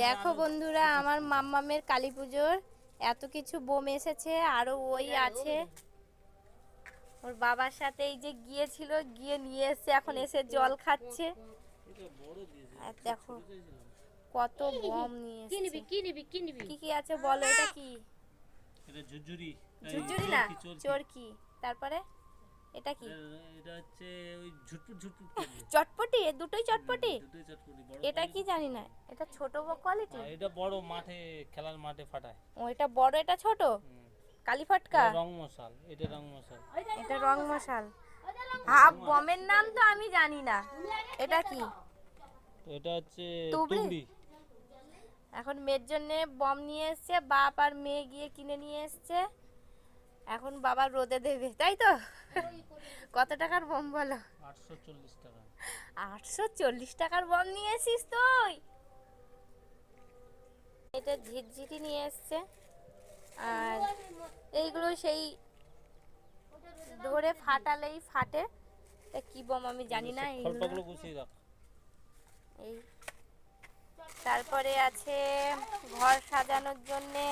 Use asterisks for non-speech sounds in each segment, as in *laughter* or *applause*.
দেখো বন্ধুরা আমার মাম্মামের কালী পুজোর এত কিছু বোম এসেছে আরও ওই আছে। ওর বাবার সাথে এই যে গিয়েছিল গিয়ে নিয়ে এসে এখন এসে জল খাচ্ছে। আর দেখো কত বম নিয়ে কি নিবি এসেছে। কি নিবি কি নিবি? কি কি আছে বলো এটা কি? এটা ঝুরঝুরি। ঝুরঝুরি না। চরকি। তারপরে? এটা কি? এটা- হচ্ছে ওই ঝুটপুট ঝুটপুট চটপটি? দুটোই চটপটি? দুটোই চটপটি বড় এটা কি জানি না এটা ছোট কোয়ালিটি? এটা বড় মাঠে খেলার মাঠে ফাটায়। ও এটা বড় এটা ছোট। কালী ফটকা? রং মশাল এটা রং মশাল। এটা রং মশাল। হাফ বমের নাম তো আমি জানি না। এটা কি? এটা হচ্ছে? তুবড়ি। এখন মেয়ের জন্য বম নিয়ে এসছে বাপ আর মেয়ে গিয়ে কিনে নিয়ে এসছে। এখন বাবা রোদে দেবে তাই তো? কত টাকার বম বলো? আটশো চল্লিশ টাকার বম নিয়ে এসিস তুই? এটা ঝিরঝিরি নিয়ে এসছে। আর এইগুলো সেই ধরে ফাটালেই ফাটে। তা কি বম আমি জানি না এই। তারপরে আছে ঘর সাজানোর জন্যে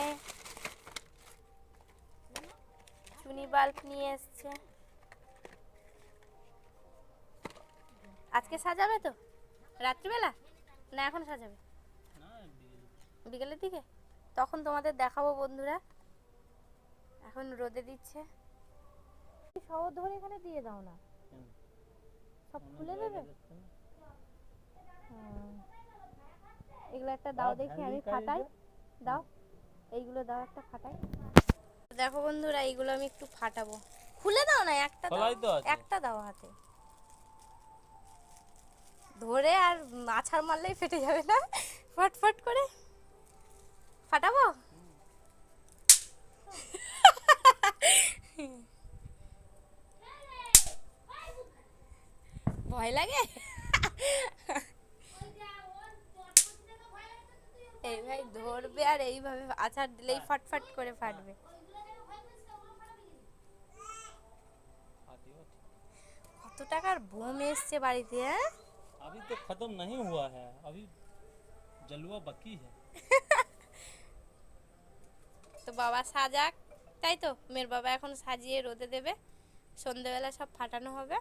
চুনি বাল্ব নিয়ে এসছে। আজকে সাজাবে তো? রাত্রিবেলা? না এখন সাজাবে। বিকেলের দিকে? তখন তোমাদের দেখাবো বন্ধুরা। এখন রোদে দিচ্ছে। সব ধরে এখানে দিয়ে দাও না। সব খুলে দেবে? এগুলো একটা দাও দেখি আমি ফাটাই দাও। এইগুলো দাও একটা ফাটাই দেখো বন্ধুরা এইগুলো আমি একটু ফাটাবো। খুলে দাও না একটা দাও। একটা দাও হাতে। ধরে আর আছাড় মারলেই ফেটে যাবে না। ফটফট করে। ফাটাবো? ভয় লাগে? এই ভাই ধরবে আর এইভাবে আছাড় দিলেই ফটফট করে ফাটবে। কত টাকার বোম এসছে বাড়িতে হ্যাঁ अभी तो खत्म नहीं हुआ है अभी जलवा बाकी है তো *laughs* বাবা সাজাক তাই তো মেয়ের বাবা এখন সাজিয়ে রোদে দেবে সন্ধেবেলা সব ফাটানো হবে